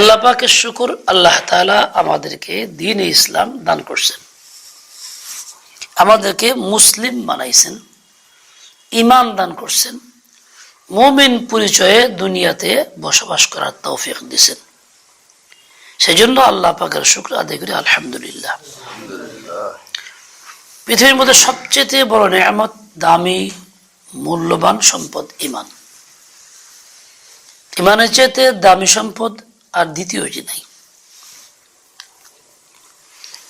আল্লাহ পাকের শুকুর আল্লাহ তাআলা আমাদেরকে দিন ইসলাম দান করছেন। আমাদেরকে মুসলিম বানাইছেন ইমান দান করছেন, মুমিন পরিচয়ে দুনিয়াতে বসবাস করার তৌফিক দিছেন। সেজন্য আল্লাহ পাকের শুক্র আদায় করি, আলহামদুলিল্লাহ। পৃথিবীর মধ্যে সবচেয়ে বড় নেয়ামত, দামি, মূল্যবান সম্পদ ইমান ইমানের চেয়েতে দামি সম্পদ আর দ্বিতীয় যে নাই।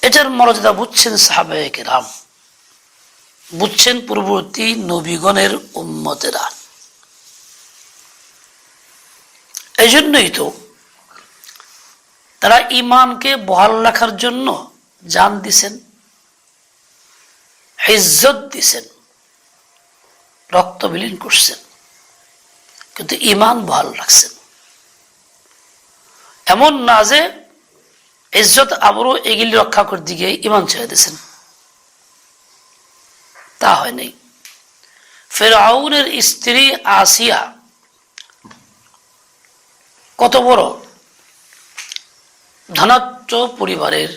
এটার মর্যাদা বুঝছেন সাহাবায়ক রাম বুঝছেন পূর্ববর্তী নবীগণের উম্মতেরা। এই জন্যই তো তারা ইমানকে বহাল রাখার জন্য জান দিছেন, ইজ্জত দিছেন, রক্ত বিলীন করছেন, কিন্তু ইমান বহাল রাখছেন। এমন না যে ইজ্জত আবারও এগুলি রক্ষা করতে গিয়ে ইমান ছেড়ে দিয়েছেন। তা হয়নি ফেরাউনের স্ত্রী আসিয়া কত বড় ধনাত্ম পরিবারের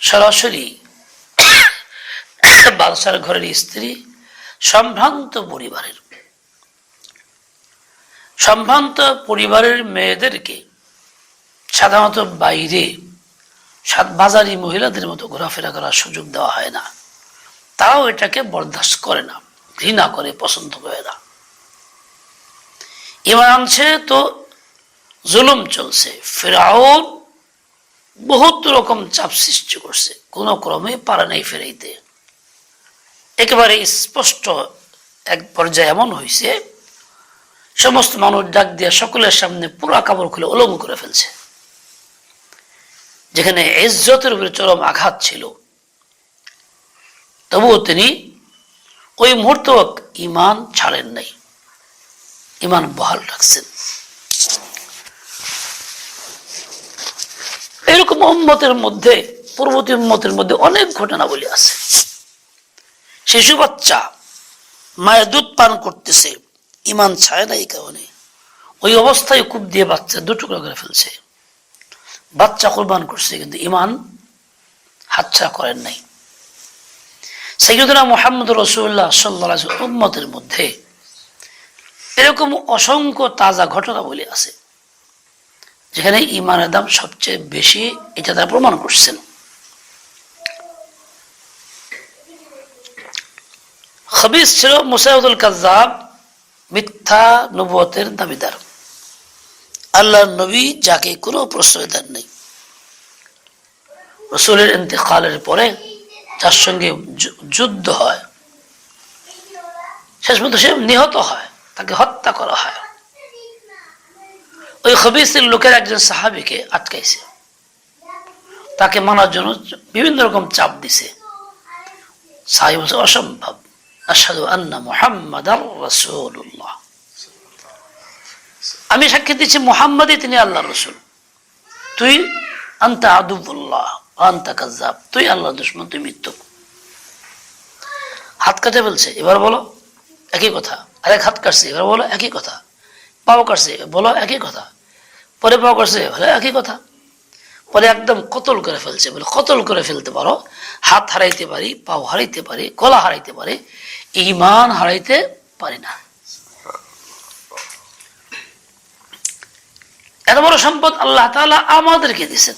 সরাসরি বাদশার ঘরের স্ত্রী সম্ভ্রান্ত পরিবারের সম্ভ্রান্ত পরিবারের মেয়েদেরকে সাধারণত বাইরে সাত বাজারি মহিলাদের মতো ঘোরাফেরা করার সুযোগ দেওয়া হয় না। তারাও এটাকে বরদাস্ত করে না, ঘৃণা করে, পছন্দ করে না। ইমান আনছে তো জুলুম চলছে। ফেরাউন বহুত রকম চাপ সৃষ্টি করছে, কোনো ক্রমে পারে নাই ফেরাইতে। একেবারে স্পষ্ট এক পর্যায়ে এমন হয়েছে সমস্ত মানুষ ডাক দিয়ে সকলের সামনে পুরা কাপড় খুলে অলঙ্গ করে ফেলছে। যেখানে ইজ্জতের উপরে চরম আঘাত ছিল। তবুও তিনি ওই মুহূর্ত ইমান ছাড়েন নাই। ইমান বহাল রাখছেন। এরকম উম্মতের মধ্যে, পূর্ববর্তী উম্মতের মধ্যে অনেক ঘটনাবলী আছে। শিশু বাচ্চা মায়ের দুধ পান করতেছে ইমান ছায় না এই কারণে। ওই অবস্থায় কূপ দিয়ে বাচ্চা দুটুকরা করে ফেলছে। বাচ্চা কোরবান করছে, কিন্তু ইমান হাতছা করেন নাই। সৈয়দনা মোহাম্মদ রসুল্লাহ সাল্লা উম্মতের মধ্যে এরকম অসংখ্য তাজা ঘটনা বলে আছে, যেখানে ইমানের দাম সবচেয়ে বেশি, এটা তারা প্রমাণ করছেন। খবিস ছিল মুসাইদুল কাজাব মিথ্যা নবুয়তের দাবিদার। আল্লাহ নবী যাকে কোনো প্রশ্রয় দেন নেই। রসুলের ইন্তেকালের পরে যার সঙ্গে যুদ্ধ হয়। শেষ পর্যন্ত সে নিহত হয়, তাকে হত্যা করা হয়। ওই খবিসের লোকের একজন সাহাবিকে আটকাইছে। তাকে মানার জন্য বিভিন্ন রকম চাপ দিছে। সাহেব অসম্ভব। আসাদু আন্না মোহাম্মদ রসুল্লাহ আমি সাক্ষী দিচ্ছি মোহাম্মদই তিনি আল্লাহ রসুল। তুই আন্তা আদুবুল্লাহ আন্তা কাজাব তুই আল্লাহ দুশ্মন, তুই মৃত্যু হাত কাটে বলছে, এবার বলো, একই কথা। আরেক হাত কাটছে, এবার বলো, একই কথা। পাও কাটছে, বলো, একই কথা। পরে পাও কাটছে, বলে, একই কথা। পরে একদম কতল করে ফেলছে, বলে, কতল করে ফেলতে পারো। হাত হারাইতে পারি, পাও হারাইতে পারি, গলা হারাইতে পারি, ইমান হারাইতে পারি না। এত বড় সম্পদ আল্লাহ তালা আমাদেরকে দিয়েছেন।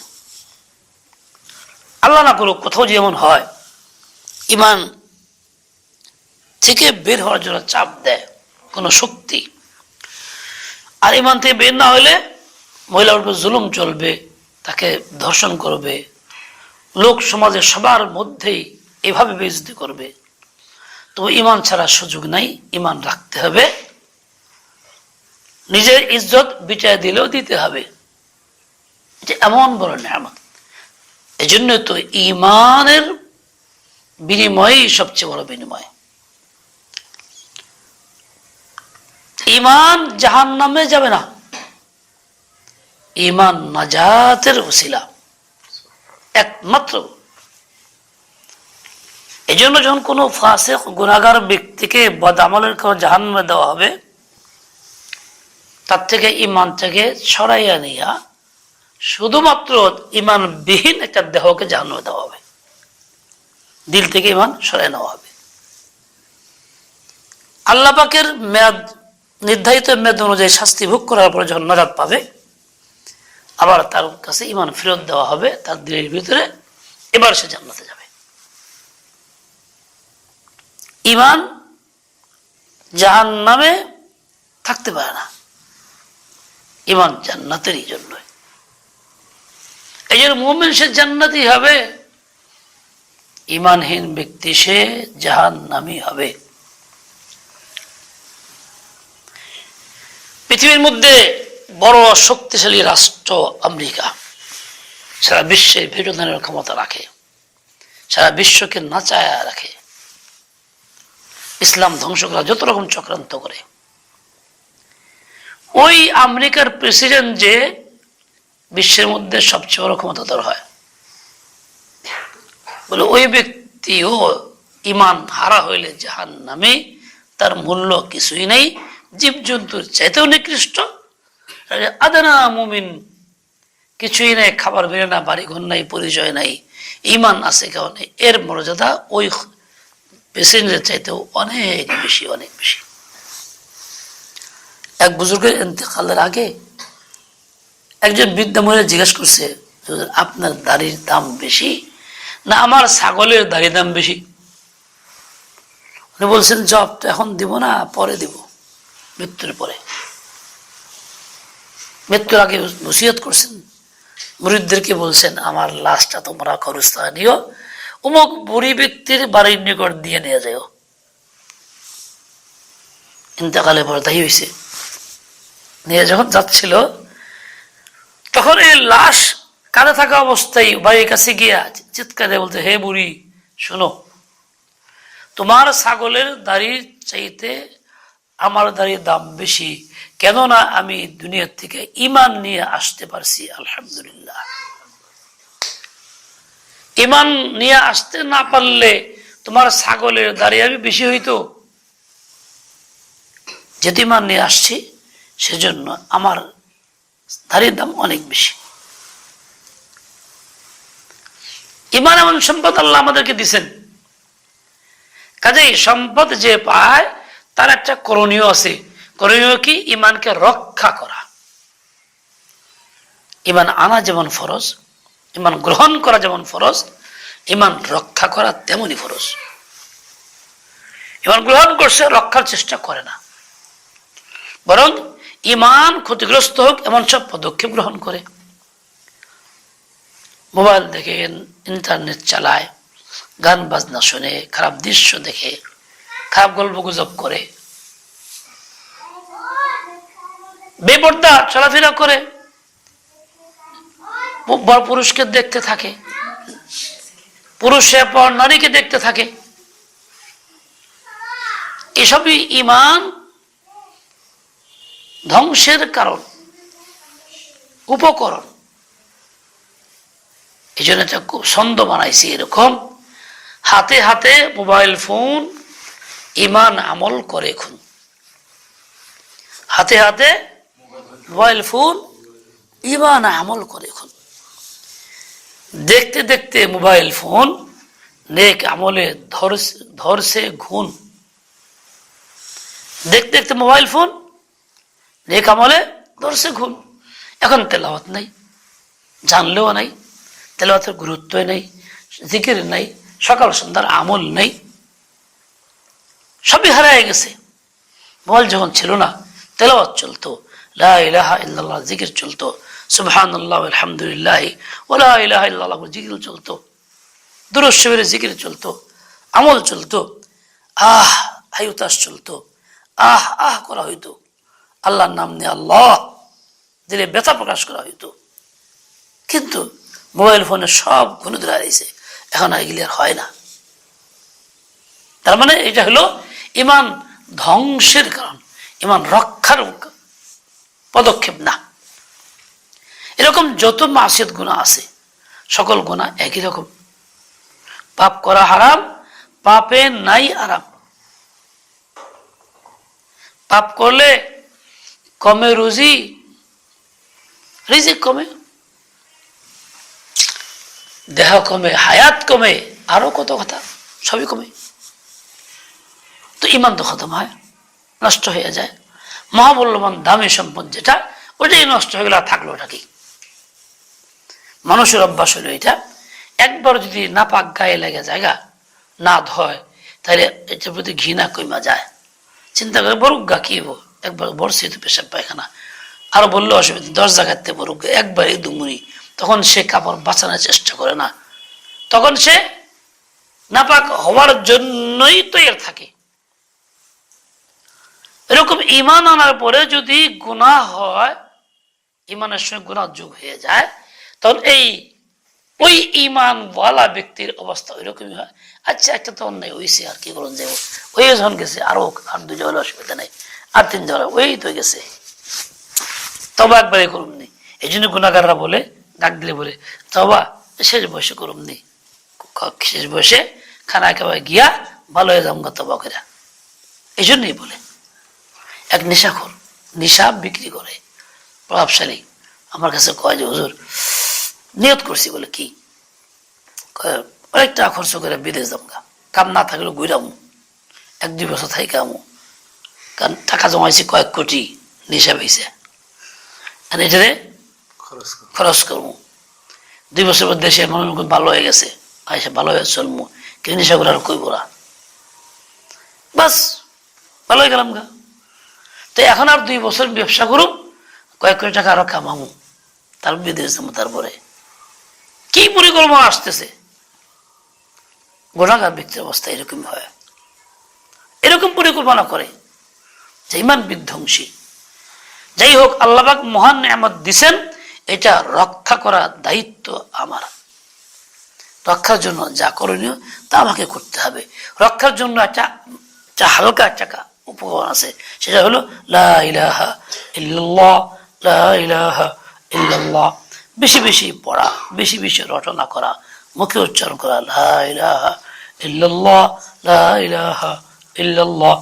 আল্লাহ না করুক, কোথাও যেমন হয় ইমান থেকে বের হওয়ার জন্য চাপ দেয়, কোনো শক্তি। আর ইমান থেকে বের না হলে মহিলার উপর জুলুম চলবে, তাকে ধর্ষণ করবে, লোক সমাজে সবার মধ্যেই এভাবে বেজতি করবে। তো ইমান ছাড়া সুযোগ নাই ইমান রাখতে হবে। নিজের ইজ্জত বিচার দিলেও দিতে হবে। এমন বড় নেয়ামত। এই জন্য তো ইমানের বিনিময়ই সবচেয়ে বড় বিনিময়। ইমান জাহান নামে যাবে না। ইমান নাজাতের ওসিলা। একমাত্র। এজন্য জন্য যখন কোনো ফাঁসে গুণাগার ব্যক্তিকে বদামলের কেউ জাহান্নামে দেওয়া হবে তার থেকে ইমান থেকে ছড়াইয়া নিয়া শুধুমাত্র ইমানবিহীন একটা দেহকে জাহান্নামে দেওয়া হবে। দিল থেকে ইমান সরাই নেওয়া হবে। আল্লাহ পাকের মেয়াদ, নির্ধারিত মেয়াদ অনুযায়ী শাস্তি ভোগ করার পরে যখন নাজাদ পাবে, আবার তার কাছে ইমান ফেরত দেওয়া হবে, তার দিলের ভিতরে এবার সে জান্নাতে যাবে। ইমান জাহান নামে থাকতে পারে না। ইমান জান্নাতেরই জন্য এই জন্য মুমিন সে জান্নাতি হবে, ইমানহীন ব্যক্তি সে জাহান নামি হবে। পৃথিবীর মধ্যে বড় শক্তিশালী রাষ্ট্র আমেরিকা, সারা বিশ্বে বিনোদনের ক্ষমতা রাখে, সারা বিশ্বকে নাচায়া রাখে। ইসলাম ধ্বংস করা যত রকম চক্রান্ত করে ওই আমেরিকার প্রেসিডেন্ট যে বিশ্বের মধ্যে সবচেয়ে বড় ক্ষমতাধর হয়। বলে ওই ব্যক্তিও ইমান হারা হইলে জাহান নামে তার মূল্য কিছুই নেই, জীবজন্তুর চাইতেও নিকৃষ্ট। আদানা মুমিন কিছুই নেই, খাবার বেড়ে না বাড়ি ঘর নাই, পরিচয় নাই, ইমান আছে কারণে এর মর্যাদা ওই পেশেন্টের চাইতেও অনেক বেশি অনেক বেশি। এক বুজুর্গের এতেকালের আগে একজন বৃদ্ধ মহিলা জিজ্ঞেস করছে আপনার দাড়ির দাম বেশি না আমার ছাগলের দাড়ির দাম বেশি? উনি বলছেন জব তো এখন দিব না, পরে দিব, মৃত্যুর পরে। মৃত্যুর আগে নসিহত করছেন। মুরিদদেরকে বলছেন, আমার লাশটা তোমরা খরস্থানে নিও অমুক বুড়ি ব্যক্তির বাড়ির নিকট দিয়ে নিয়ে যাও ইন্তেকালে পরে তাই হয়েছে নিয়ে যখন যাচ্ছিল, তখন এই লাশ কাঁধে থাকা অবস্থায় বাড়ির কাছে গিয়া চিৎকারে বলতে হে বুড়ি, শোনো, তোমার ছাগলের দাড়ির চাইতে আমার দাড়ির দাম বেশি। কেননা আমি দুনিয়ার থেকে ইমান নিয়ে আসতে পারছি, আলহামদুলিল্লাহ। ইমান নিয়ে আসতে না পারলে তোমার ছাগলের দাড়ি আমি বেশি হইতো। যেহেতু ইমান নিয়ে আসছি সেজন্য আমার দাড়ির দাম অনেক বেশি। ইমান এমন সম্পদ আল্লাহ আমাদেরকে দিছেন। কাজেই সম্পদ যে পায়, তার একটা করণীয় আছে। করণীয় কি? ইমানকে রক্ষা করা। ইমান আনা যেমন ফরজ, ইমান গ্রহণ করা যেমন ফরজ, ইমান রক্ষা করা তেমনই ফরজ। ইমান গ্রহণ করছে, রক্ষার চেষ্টা করে না। বরং ইমান ক্ষতিগ্রস্ত হোক, এমন সব পদক্ষেপ গ্রহণ করে। মোবাইল দেখে, ইন্টারনেট চালায়, গান বাজনা শুনে, খারাপ দৃশ্য দেখে, খারাপ গল্প গুজব করে। বেপর্দা চলাফেরা করে। বড় পুরুষকে দেখতে থাকে। পুরুষে পর নারীকে দেখতে থাকে। এসবই ইমান ধ্বংসের কারণ, উপকরণ। এই জন্য একটা খুব ছন্দ বানাইছি এরকম। হাতে হাতে মোবাইল ফোন ইমান আমল করে খুন। হাতে হাতে মোবাইল ফোন ইমান আমল করে খুন। দেখতে দেখতে মোবাইল ফোন নেক আমলে ধরছে ধরছে, ঘুন। দেখতে দেখতে মোবাইল ফোন নেক আমলে ধরছে ঘুন এখন তেলাওয়াত নাই, জানলেও নাই, তেলাওয়াতের গুরুত্বই নেই, জিকির নাই, সকাল সন্ধ্যার আমল নেই। সবই হারায় গেছে। মোবাইল যখন ছিল না, তেলাওয়াত চলতো। লা ইলাহা ইল্লাল্লাহ জিকির চলতো। সুবহানাল্লাহ আলহামদুলিল্লাহ ওলা ইলাহা জিকির চলতো। দুরুদ শিবিরে জিকির চলতো। আমল চলতো। আহ আয়ুতাস চলতো। আহ আহ করা হইতো। আল্লাহর নাম নিয়ে আল্লাহ দিলে ব্যথা প্রকাশ করা হইতো। কিন্তু মোবাইল ফোনে সব গুণ ধরে হারিয়েছে এখন এগুলি আর হয় না। তার মানে এটা হলো ইমান ধ্বংসের কারণ, ইমান রক্ষার পদক্ষেপ না। এরকম যত মাসিদ গুণা আছে, সকল গুণা একই রকম। পাপ করা হারাম, পাপে নাই আরাম। পাপ করলে কমে রুজি, রিজিক কমে। দেহ কমে, হায়াত কমে, আরও কত কথা, সবই কমে। তো ইমান তো খতম হয়, নষ্ট হয়ে যায়। মহামূল্যবান দামি সম্পদ যেটা ওটাই নষ্ট হয়ে গেলে থাকল ওটা কি? মানুষের অভ্যাস হলো এটা। একবার যদি না পাক গায়ে লেগে জায়গা না ধয় তাহলে এটার প্রতি ঘৃণা কইমা যায়। চিন্তা করে বরুক গা, কি হব একবার বর্ষি তো পেশাব পায়খানা। আরও বলল অসুবিধা দশ জায়গাতে বরুক গা, একবার এই দুমুনি। তখন সে কাপড় বাঁচানোর চেষ্টা করে না। তখন সে নাপাক হওয়ার জন্যই তৈরি থাকে। এরকম ইমান আনার পরে যদি গুণা হয় ইমানের সঙ্গে গুণা যোগ হয়ে যায় তখন এই ওই ইমানওয়ালা ব্যক্তির অবস্থা ওইরকমই হয়। আচ্ছা একটা তো অন্যায় হয়েছে আর কি করুন যাব ওই যখন গেছে আরও আর দুজন অসুবিধা নেই। আর তিনজন হলে ওই তো গেছে। তবা একবারে করুন নি। এই জন্য গুণাগাররা বলে, ডাক দিলে বলে, তবা শেষ বয়সে করুন নি। শেষ বয়সে খানা একেবারে গিয়া ভালো হয়ে যাম তবা করে এই জন্যই বলে, এক নেশাখোর নেশা বিক্রি করে, প্রভাবশালী। আমার কাছে কয় যে, হুজুর, নিয়ত করছি। বলে, কি? অনেক টাকা খরচ করে বিদেশ যামগা কাম না থাকলে ঘুরামু। এক দুই বছর থাকি কামু কারণ টাকা জমাইছি কয়েক কোটি নেশা পেয়েছে আর এটারে খরচ করব। দুই বছর পর দেশে মনে মনে ভালো হয়ে গেছে আইসা ভালো হয়ে চলবো কিন্তু নেশা করে আর কইব না। বাস ভালো হয়ে গেলাম গা। তো এখন আর দুই বছর ব্যবসা করুম কয়েক কোটি টাকা আরও কামামু তার বিদেশ যাব তারপরে। কি পরিকল্পনা আসতেছে? গোনাগার ব্যক্তির অবস্থা এরকম হয়। এরকম পরিকল্পনা করে। ইমান বিধ্বংসী। যাই হোক, আল্লাহবাক মহান নিয়ামত দিছেন, এটা রক্ষা করার দায়িত্ব আমার। রক্ষার জন্য যা করণীয় তা আমাকে করতে হবে। রক্ষার জন্য একটা হালকা একটা উপকরণ আছে, সেটা হলো লা ইলাহা ইল্লাল্লাহ বেশি বেশি পড়া, বেশি বেশি রটনা করা, মুখে উচ্চারণ করা, লা ইলাহা ইল্লাল্লাহ ইল্লাল্লাহ।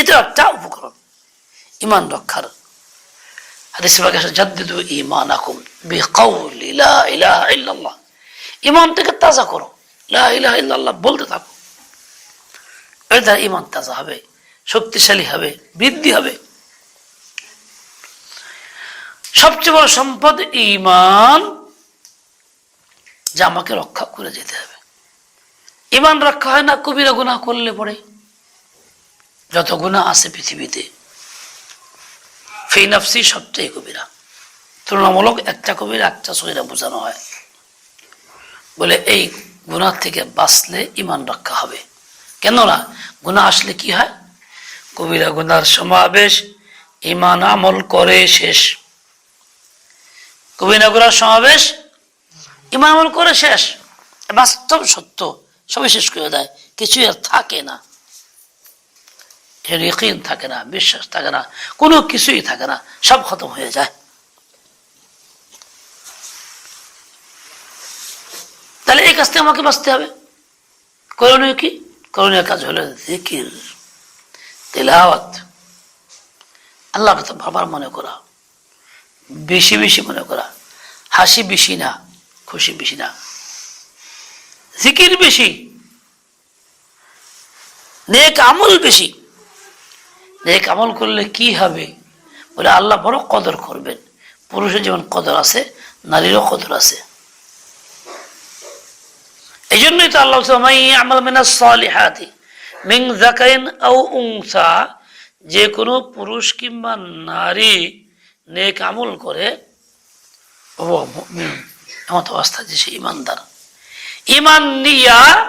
এটা একটা উপকরণ। ইমান রক্ষার। সবচেয়ে বড় সম্পদ ইমান যা আমাকে রক্ষা করে যেতে হবে। ইমান রক্ষা হয় না, কবিরা গুনাহ করলে পরে। যত গুনাহ আছে পৃথিবীতে ফি নাফসি সবচেয়ে কবিরা তুলনামূলক একটা কবির একটা সহিরা বোঝানো হয়। বলে এই গুনাহ থেকে বাঁচলে ইমান রক্ষা হবে। কেননা গুনাহ আসলে কি হয়? কবিরা গুনার সমাবেশ ইমান আমল করে শেষ। কবিরা গুনার সমাবেশ ইমান আমল করে শেষ। বাস্তব সত্য সবই শেষ করে দেয়। কিছুই আর থাকে না। ইকিন থাকে না, বিশ্বাস থাকে না, কোনো কিছুই থাকে না, সব খতম হয়ে যায়। তাহলে এই কাজ থেকে আমাকে বাঁচতে হবে। করণীয় কি? করণীয় কাজ হলো জিকির, তেলাওয়াত। আল্লাহ কথা বাবার মনে করা, বেশি বেশি মনে করা, হাসি বেশি না, খুশি বেশি না। জিকির বেশি, নেক আমল বেশি। নেক আমল করলে কি হবে? বলে আল্লাহ বড় কদর করবেন। পুরুষের যেমন কদর আছে নারীরও কদর আছে। এই জন্যই তো আল্লাহ বলছে, "মাই ইয়ামাল মিনাস সালিহাতি মিন যাকারিন যে কোনো পুরুষ কিংবা নারী নেক আমল করে এমত অবস্থা যে সে ইমানদার। ইমান নিয়া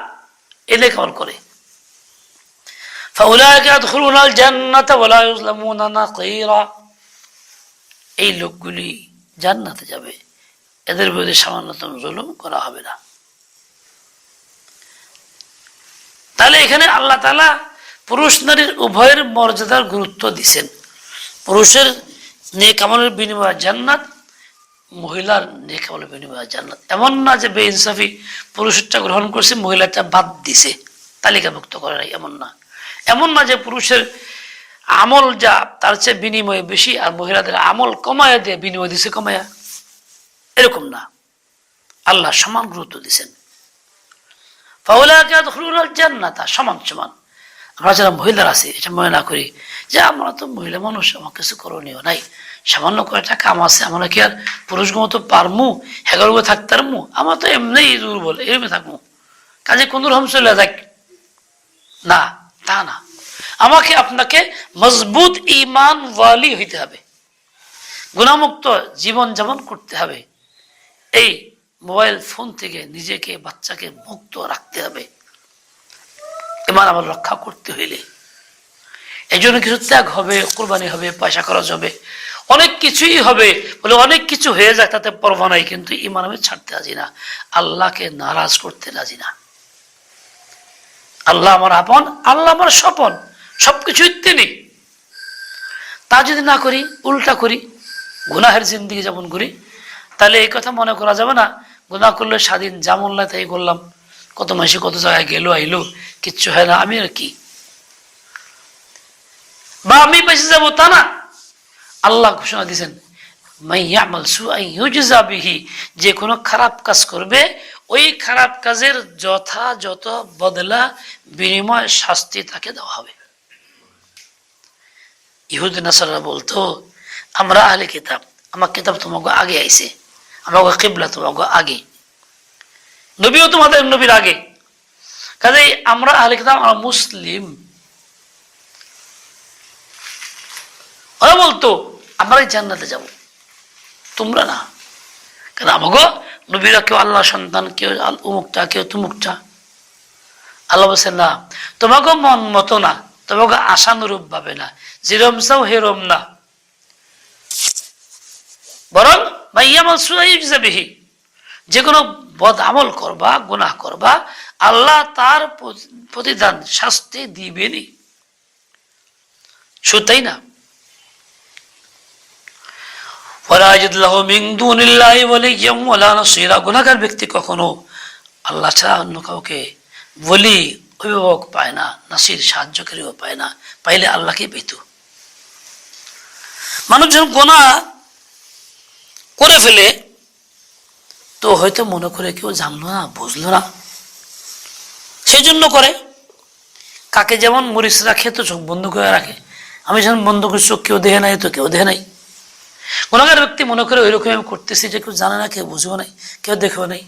এ নেক আমল করে। এই লোকগুলি জান্নাতে যাবে। এদের বিরুদ্ধে সামান্যতম জুলুম করা হবে না। তাহলে এখানে আল্লাহ তালা পুরুষ নারীর উভয়ের মর্যাদার গুরুত্ব দিছেন। পুরুষের নেকামলের বিনিময় জান্নাত, মহিলার নেকামলের বিনিময় জান্নাত। এমন না যে বেইনসাফি পুরুষটা গ্রহণ করছে, মহিলাটা বাদ দিছে, তালিকাভুক্ত করে নাই, এমন না। এমন না যে পুরুষের আমল যা, তার চেয়ে বিনিময়ে বেশি, আর মহিলাদের আমল কমায়া দিয়ে, বিনিময় দিছে কমায়া, এরকম না। আল্লাহ সমান গুরুত্ব দিছেন। জান্নাতা, সমান সমান। আমরা যারা মহিলার আছি, এটা মনে না করি যে আমরা তো মহিলা মানুষ, আমার কিছু করণীয় নাই। সামান্য কয়েকটা কাম আছে, আমরা কি আর পুরুষগুলো মতো পারমু? হেগরগো থাকতে পারমু? আমরা তো এমনি দুর্বল এরমে থাকব কাজে কোন রকম চলে যাক। না। তা না। আমাকে আপনাকে মজবুত ইমান ওয়ালি হইতে হবে। গুণামুক্ত জীবন যেমন করতে হবে। এই মোবাইল ফোন থেকে নিজেকে, বাচ্চাকে মুক্ত রাখতে হবে। ইমান আমার রক্ষা করতে হইলে এই জন্য কিছু ত্যাগ হবে, কোরবানি হবে, পয়সা খরচ হবে। অনেক কিছুই হবে বলে অনেক কিছু হয়ে যায়, তাতে পরবা নাই, কিন্তু ইমান আমি ছাড়তে রাজি না। আল্লাহকে নারাজ করতে রাজি না। আল্লাহ আমার আপন, আল্লাহ আমার স্বপন, সবকিছুই তিনি। তা যদি না করি, উল্টা করি, গুনাহের জিন্দিগি যেমন করি, তাহলে এই কথা মনে করা যাবে না, গুনাহ করলে স্বাধীন না তাই করলাম, কত মাসে কত জায়গায় গেলো, আইলো, কিচ্ছু হয় না, আমি আর কি? বা আমি বেঁচে যাব তা না। আল্লাহ ঘোষণা দিয়েছেন যে কোনো খারাপ কাজ করবে ওই খারাপ কাজের যথাযথ বদলা বিনিময় শাস্তি তাকে দেওয়া হবে। ইহুদ নাসারা বলতো, আমরা আহলে কিতাব, আমার কিতাব তোমাকে আগে আইছে, আমাকে কিবলা তোমাকে আগে। নবীও তোমাদের নবীর আগে। কাজে আমরা আহলে কিতাব, আমরা মুসলিম। ওরা বলতো, আমরাই জান্নাতে যাব, তোমরা না। কারণ আমাকে নবীরা কেউ আল্লাহ সন্তান, কেউ উমুকটা, কেউ তুমুকটা। আল্লাহ বলছেন না, তোমাকে মন মতো না, তোমাকে আশানুরূপ ভাবে না, যেরম চাও হেরম না। বরং মাইয়ামাল যে কোনো বদ আমল করবা, গুনাহ করবা, আল্লাহ তার প্রতিদান শাস্তি দিবেনি শুধু তাই না? গুণাগার ব্যক্তি কখনো আল্লাহ ছাড়া অন্য কাউকে বলি অভিভাবক পায় না, নাসির, সাহায্যকারীও পায় না, পাইলে আল্লাহকে পেত মানুষ যখন গোনা করে ফেলে, তো হয়তো মনে করে কেউ জানলো না, বুঝলো না। সেই জন্য করে। কাকে যেমন মরিচ রাখে তো চোখ বন্ধ করে রাখে। আমি যখন বন্ধ করি, চোখ কেউ দেখে নাই, তো কেউ দেখে নাই। গুণাগার ব্যক্তি মনে করে ওইরকম আমি করতেছি যে কেউ জানে না, কেউ বুঝব নাই, কেউ দেখেও নাই।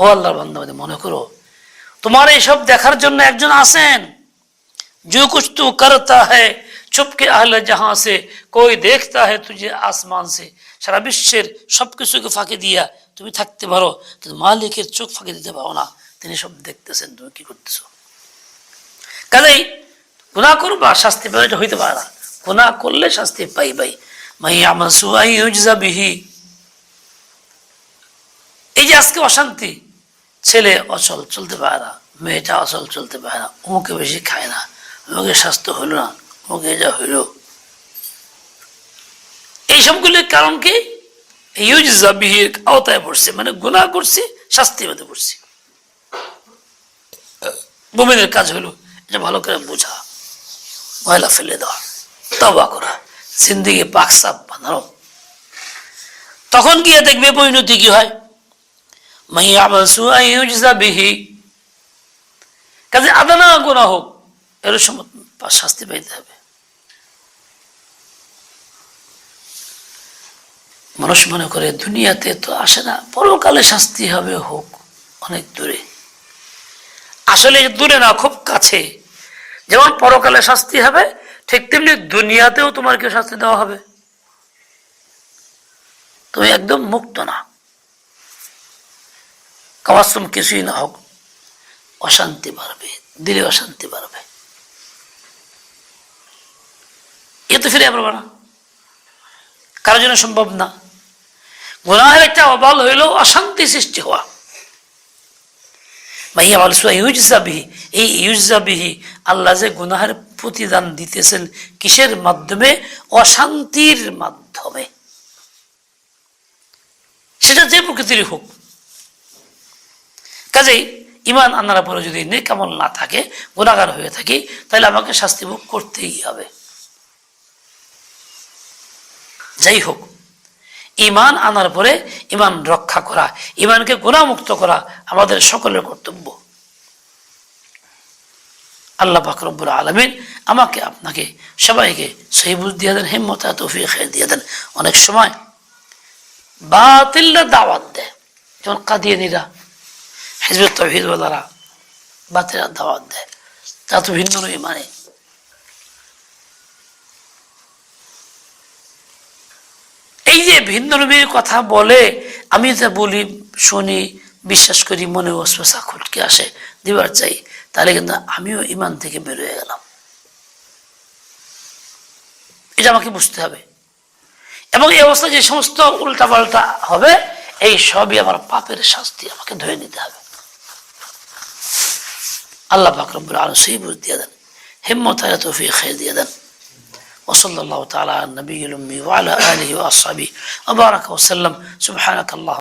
ও আল্লাহর বান্ধবাদী মনে করো, তোমার এইসব দেখার জন্য একজন আসেন যু কুছ তু করতা হ্যায় চুপকে আহলে যাহা সে, কই দেখতা হ্যায় তুই আসমান সে? সারা বিশ্বের সব কিছুকে ফাঁকি দিয়া তুমি থাকতে পারো, কিন্তু মালিকের চোখ ফাঁকি দিতে পারো না। তিনি সব দেখতেছেন, তুমি কি করতেছ? কাজেই গুণা করবা, শাস্তি পাবে হইতে পারে না। গুণা করলে শাস্তি পাই পাই এই যে আজকে অশান্তি, ছেলে অচল, চলতে পারে না, মেয়েটা অচল, চলতে পারে না বেশি খায় না স্বাস্থ্য না যা হইল কারণ কি? আওতায় পড়ছে মানে গুণা করছি শাস্তি পেতে পড়ছি। মোমেনের কাজ হলো এটা ভালো করে বোঝা ময়লা ফেলে দেওয়া তবা করা। জিন্দিগি পাকসাপ বানানো তখন গিয়ে দেখবে পরিণতি কি হয়? কাজে আদানা গোনা হোক, এর শাস্তি পাইতে হবে। মানুষ মনে করে, দুনিয়াতে তো আসে না, পরকালে শাস্তি হবে হোক, অনেক দূরে। আসলে দূরে না, খুব কাছে। যেমন পরকালে শাস্তি হবে ঠিক তেমনি দুনিয়াতেও তোমার কেউ শাস্তি দেওয়া হবে। তুমি একদম মুক্ত না। কামাশ্রম কিছুই না হোক, অশান্তি বাড়বে, দিলে অশান্তি বাড়বে। এ তো ফিরে পারবে না। কারোর জন্য সম্ভব না। গুনাহের একটা অবল হইলেও অশান্তি সৃষ্টি হওয়া। ভাইয়া বলছো ইউজাবিহি এই ইউজাবিহি আল্লাহ যে গুনাহের প্রতিদান দিতেছেন কিসের মাধ্যমে? অশান্তির মাধ্যমে। সেটা যে প্রকৃতির হোক। কাজেই ইমান আনার পরে যদি নেকামল না থাকে গুণাগার হয়ে থাকি, তাহলে আমাকে শাস্তি ভোগ করতেই হবে। যাই হোক ইমান আনার পরে ইমান রক্ষা করা ইমানকে গুণামুক্ত করা আমাদের সকলের কর্তব্য। আল্লাহ বাকরবুল আলমিন আমাকে, আপনাকে, সবাইকে সহিবুজ দিয়ে দেন, হিম্মত তৌফিক দিয়ে দেন। অনেক সময় বাতিল্লা দাওয়াত দেয়। যেমন কাদিয়ানিরা হিজবুত তহিদওয়ালারা বাতিলের দাওয়াত দেয়। তা তো ভিন্ন নয় মানে। এই যে ভিন্ন নবীর কথা বলে, আমি যা বলি, শুনি, বিশ্বাস করি, মনে ওসা খুটকে আসে, দিবার চাই। তাহলে কিন্তু আমিও ইমান থেকে বেরোয় গেলাম এটা আমাকে বুঝতে হবে এবং এই অবস্থায় যে সমস্ত উল্টাপাল্টা হবে এই সবই আমার পাপের শাস্তি আমাকে ধরে নিতে হবে আল্লাহ বাকরবুল আলম সেই বুঝ দিয়ে দেন হিম্মত তৌফিক খেয়ে দিয়ে দেন وصلى الله تعالى على النبي الأمي وعلى آله وأصحابه وبارك وسلم سبحانك الله